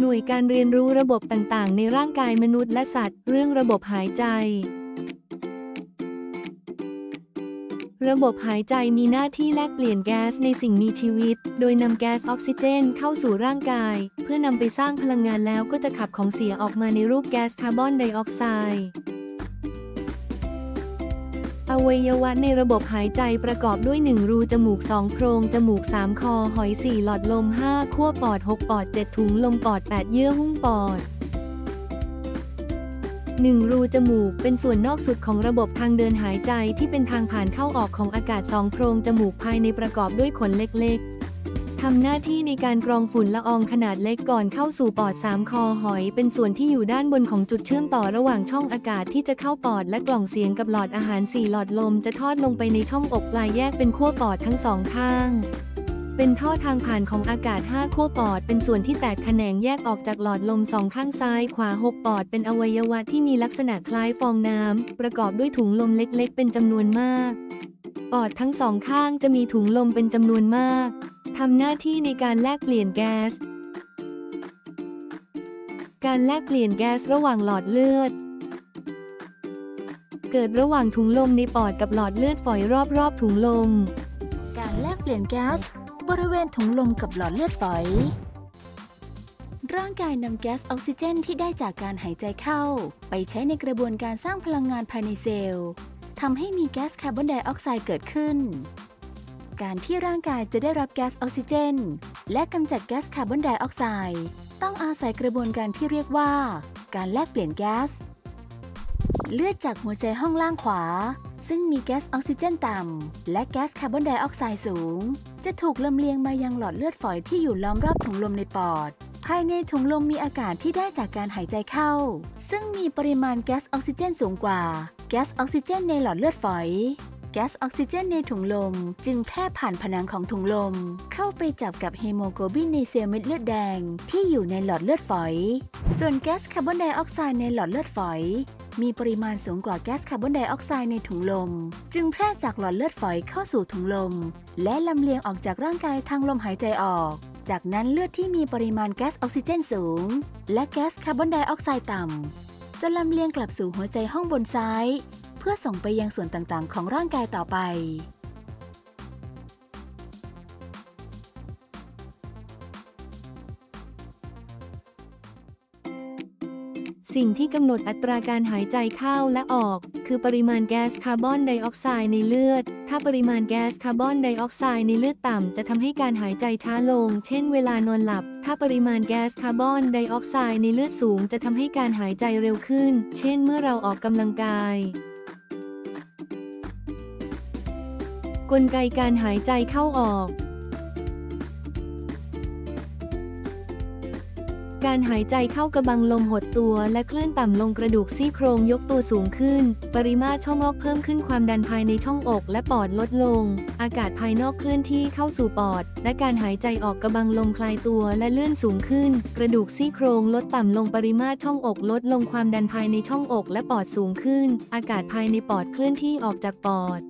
หน่วยการเรียนรู้ระบบต่างๆ ในร่างกายมนุษย์และสัตว์ เรื่องระบบหายใจ ระบบหายใจมีหน้าที่แลกเปลี่ยนแก๊สในสิ่งมีชีวิต โดยนำแก๊สออกซิเจนเข้าสู่ร่างกาย เพื่อนำไปสร้างพลังงานแล้วก็จะขับของเสียออกมาในรูปแก๊สคาร์บอนไดออกไซด์ อวัยวะในระบบหายใจประกอบด้วย 1 รูจมูก 2 โพรง จมูก 3 คอ หอย 4 หลอดลม 5 ขั้วปอด 6 ปอด 7 ถุงลมปอด 8 เยื่อหุ้มปอด 1 รูจมูก เป็นส่วนนอกสุดของระบบทางเดินหายใจที่เป็นทางผ่านเข้าออกของอากาศ 2 โพรงจมูกภายในประกอบด้วยขนเล็กๆ ทำหน้าที่ในการกรองฝุ่นละอองขนาดเล็กก่อนเข้าสู่ปอด 3 คอหอย เป็นส่วนที่อยู่ด้านบนของจุดเชื่อมต่อระหว่างช่องอากาศที่จะเข้าปอดและกล่องเสียงกับหลอดอาหาร 4 หลอดลมจะทอดลงไปในช่องอกปลายแยกเป็นขั้วปอดทั้งสองข้าง เป็นท่อทางผ่านของอากาศ 5 ขั้วปอด เป็นส่วนที่แตกแขนงแยกออกจากหลอดลมสองข้างซ้ายขวา 6 ปอด เป็นอวัยวะที่มีลักษณะคล้ายฟองน้ำประกอบด้วยถุงลมเล็ก ๆ เป็นจำนวนมาก ปอดทั้งสองข้างจะมีถุงลมเป็นจำนวนมาก ทำหน้าที่ในการแลกเปลี่ยนแก๊ส การแลกเปลี่ยนแก๊สระหว่างหลอดเลือด เกิดระหว่างถุงลมในปอดกับหลอดเลือดฝอยรอบๆถุงลม การแลกเปลี่ยนแก๊สบริเวณถุงลมกับหลอดเลือดฝอย ร่างกายนำแก๊สออกซิเจนที่ได้จากการหายใจเข้า ไปใช้ในกระบวนการสร้างพลังงานภายในเซลล์ทำให้มีแก๊สคาร์บอนไดออกไซด์เกิดขึ้น การที่ร่างกายจะได้รับแก๊สออกซิเจน และกำจัดแก๊สคาร์บอนไดออกไซด์ต้องอาศัยกระบวนการที่เรียกว่า การแลกเปลี่ยนแก๊ส เลือดจากหัวใจห้องล่างขวา ซึ่งมีแก๊สออกซิเจนต่ำ และแก๊สคาร์บอนไดออกไซด์สูง จะถูกลำเลียงมายังหลอดเลือดฝอยที่อยู่ล้อมรอบถุงลมในปอด ภายในถุงลมมีอากาศที่ได้จากการหายใจเข้า ซึ่งมีปริมาณแก๊สออกซิเจนสูงกว่าแก๊สออกซิเจนในหลอดเลือดฝอย แก๊สออกซิเจนในถุงลม จึงแพร่ผ่านผนังของถุงลม เข้าไปจับกับเฮโมโกลบินในเซลล์เม็ดเลือดแดงที่อยู่ในหลอดเลือดฝอย ส่วนแก๊สคาร์บอนไดออกไซด์ในหลอดเลือดฝอย มีปริมาณสูงกว่าแก๊สคาร์บอนไดออกไซด์ในถุงลม จึงแพร่จากหลอดเลือดฝอยเข้าสู่ถุงลม และลำเลียงออกจากร่างกายทางลมหายใจออกจากนั้นเลือดที่มีปริมาณแก๊สออกซิเจนสูง และแก๊สคาร์บอนไดออกไซด์ต่ำ จะลำเลียงกลับสู่หัวใจห้องบนซ้าย เพื่อส่งไปยังส่วนต่างๆ ของร่างกายต่อไป สิ่งที่กำหนดอัตราการหายใจเข้าและออก คือปริมาณแก๊สคาร์บอนไดออกไซด์ในเลือด ถ้าปริมาณแก๊สคาร์บอนไดออกไซด์ในเลือดต่ำ จะทำให้การหายใจช้าลง เช่นเวลานอนหลับ ถ้าปริมาณแก๊สคาร์บอนไดออกไซด์ในเลือดสูง จะทำให้การหายใจเร็วขึ้น เช่นเมื่อเราออกกำลังกาย กลไกการหายใจเข้าออก การหายใจเข้ากระบังลมหดตัวและเคลื่อนต่ำลงกระดูกซี่โครงยกตัวสูงขึ้น ปริมาตรช่องออกเพิ่มขึ้นความดันภายในช่องอกและปอดลดลง อากาศภายนอกเคลื่อนที่เข้าสู่ปอด และการหายใจออกกระบังลมคลายตัวและเลื่อนสูงขึ้น กระดูกซี่โครงลดต่ำลงปริมาตรช่องอกลดลงความดันภายในช่องอกและปอดสูงขึ้น อากาศภายในปอดเคลื่อนที่ออกจากปอด